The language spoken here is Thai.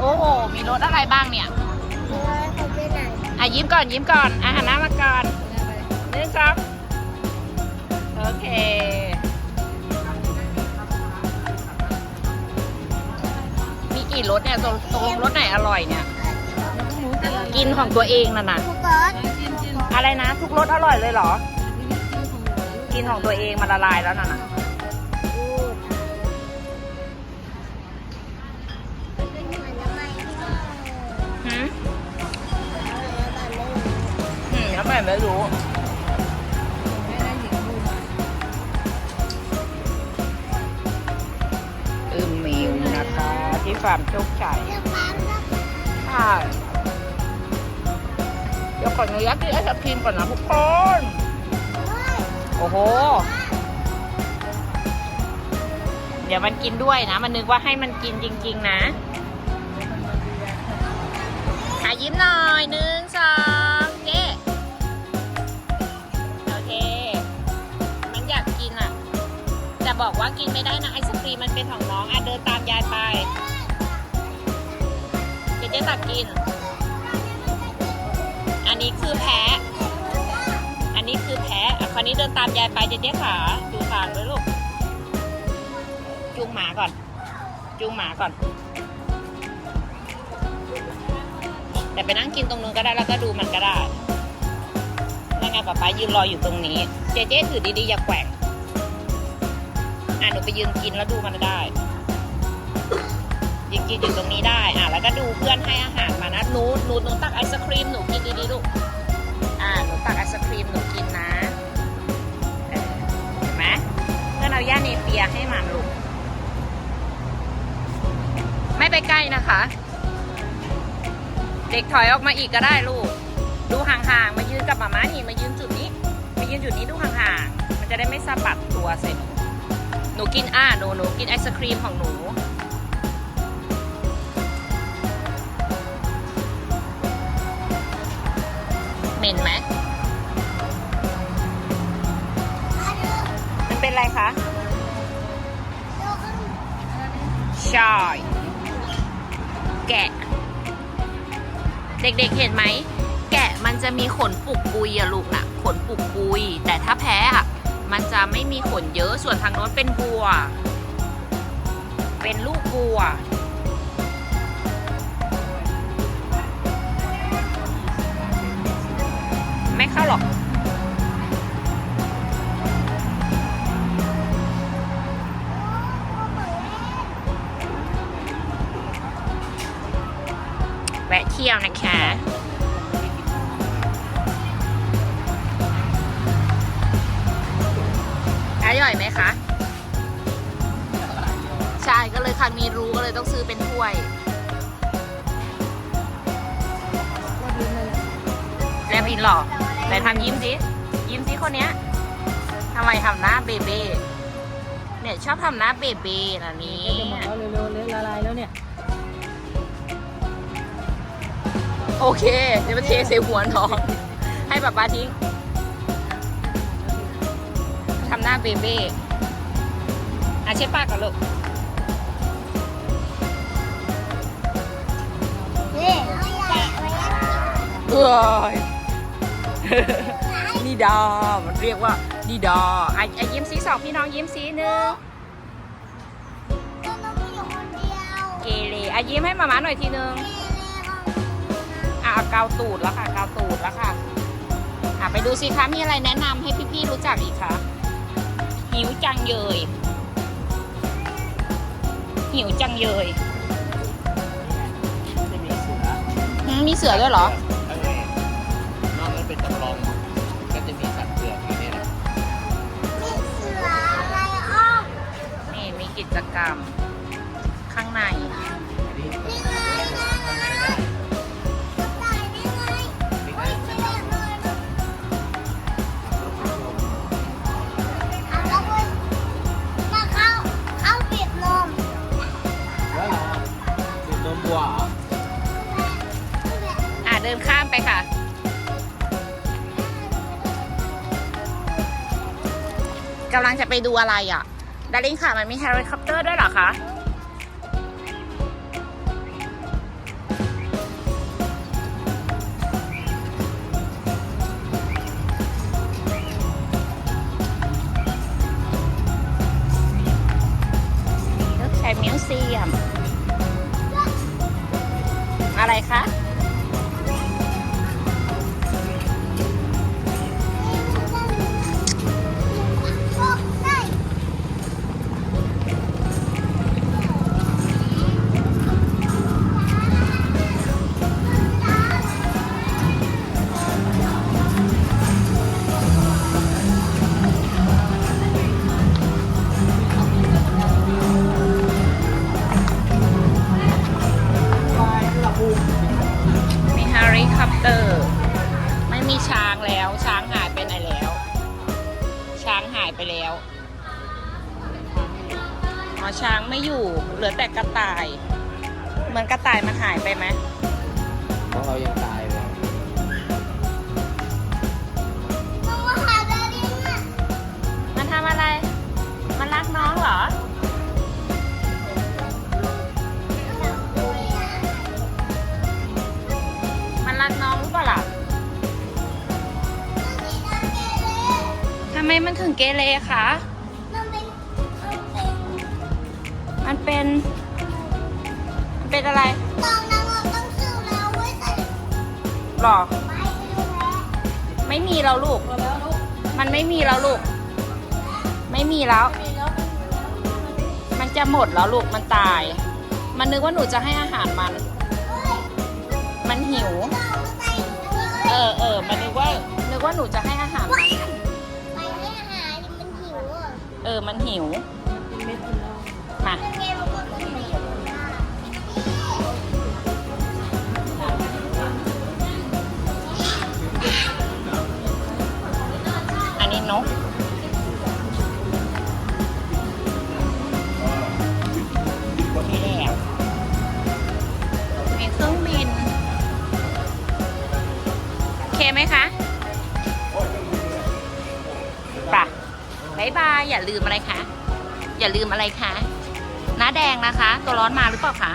โอ้โห มีรสอะไรบ้างเนี่ยเนื้อเขาไปไหนอะยิ้มก่อนยิ้มก่อนอะหันหน้ามาก่อนหนึ่งสองโอเค มีกี่รสเนี่ยตรงตรงรสไหนอร่อยเนี่ย กินของตัวเองน่ะนะทุกรสอะไรนะ ทุกรสอร่อยเลยเหรอ กินของตัวเองมันละลายแล้วน่ะนะ ไม่รู้อึมมิวนะคะ ที่ฟาร์มโชคชัยค่ะเดี๋ยวขออนุญาตกินไอศครีมก่อนนะทุกคน โอ้โห เดี๋ยวมันกินด้วยนะ มันนึกว่าให้มันกินจริง ๆ นะหายิ้มหน่อยหนึ่ง บอกว่ากินไม่ได้นะไอศครีมมันเป็นของน้องอะเดินตามยายไปเจ๊เจ๊ตักกิน อันนี้คือแพ้อันนี้คือแพ้อะคราวนี้เดินตามยายไปเจ๊เจ๊ขาดูทางด้วยลูกจูงหมาก่อน จูงหมาก่อน แต่ไปนั่งกินตรงนู้นก็ได้แล้วก็ดูมันก็ได้นั่นไงป๊าป๊ายืนรออยู่ตรงนี้ เจ๊เจ๊ถือดีๆอย่าแกว่ง อะหนูไปยืนกินแล้วดูมันได้ยืนกินอยู่ตรงนี้ได้ อะแล้วก็ดูเพื่อนให้อาหารมานะหนูหนูหนูตักไอศครีมหนูกินดีๆลูก อ่าหนูตักไอศครีมหนูกินนะเห็นไหมเพื่อนเอาย่าเนเปียให้มันลูก ไม่ไปใกล้นะคะ เด็กถอยออกมาอีกก็ได้ลูก ดูห่างๆ มายืนกับหมาม้านี่มายืนจุดนี้ มายืนจุดนี้ดูห่างๆ มันจะได้ไม่สะบัดตัวใส่หนู หนูกินอ่าหนูหนูกินไอศครีมของหนู เหม็นไหมมันเป็นอะไรคะใช่แกะ เด็กๆเห็นไหม แกะมันจะมีขนปุกปุยอะลูกน่ะขนปุกปุย แต่ถ้าแพ้อะ มันจะไม่มีขนเยอะส่วนทางโน้นเป็นวัว เป็นลูกวัว ไม่เข้าหรอกแวะเที่ยวนะคะ อร่อยไหมคะ ใช่ก็เลยคันมีรูก็เลยต้องซื้อเป็นถ้วย แลบอินหรอไหนทำยิ้มสิ ยิ้มสิคนเนี้ยทำไมทำหน้าเบเบ้เนี่ยชอบทำหน้าเบเบ้นะนี่จะหมดแล้วเร็วๆเลยละลายแล้วเนี่ย โอเค เดี๋ยวมาเทใส่หัวน้อง ให้ป๊าป๊าทิ้งทำห น้าเบเบ้อาเช็ดปากก่อนลูกเอ้ยนี่ดามันเรียกว่านี่ดาไอะไอะยิ้มสีสองพี่น้องยิ้มสีหนึ่งก็ต้องมีอยู่คนเกเรอะยิ้มให้มาม่าหน่อยทีนึงอะเอาเกาตูดแล้วค่ะเกาตูดแล้วค่ะอะไปดูสิคะมีอะไรแนะนำให้พี่ๆรู้จักอีกคะ หิวจังเยยหิวจังเยยจะมีเสือหืมมีเสือด้วยเหรอเออนอกนั้นเป็นจำลองก็จะมีสัตว์เผือกอยู่เนี่ยนะมีเสืออะไรอ้อมนี่มีกิจกรรม ข้างใน นี่นี่ไง ดินข้ามไปค่ะ กำลังจะไปดูอะไรอะ ดารินค่ะ มันมีเฮลิคอปเตอร์ด้วยหรอคะใช้มิวเซียม อะไรคะ ไปแล้วอ๋อช้างไม่อยู่ เหลือแต่กระต่าย เหมือนกระต่ายมันหายไปไหมเพราะเรายังตาย ไมมันถึงเกเรคะน้องเป็นน้องเป็นมันเป็น มันเป็นอะไรตอนนั้นเราต้องซื้อแล้วไว้ใส่หรอ ไม้ดูแลไม่มีแล้วลูกมันไม่มีแล้วลูก ไม่มีแล้วมันจะหมดแล้วลูก มันตาย มันนึกว่าหนูจะให้อาหารมันมันหิวเออเออมันนึกว่า นึกว่าหนูจะให้อาหารมัน เออมันหิวมา อย่าลืมอะไรคะ อย่าลืมอะไรคะ น้าแดงนะคะ ตัวร้อนมาหรือเปล่าคะ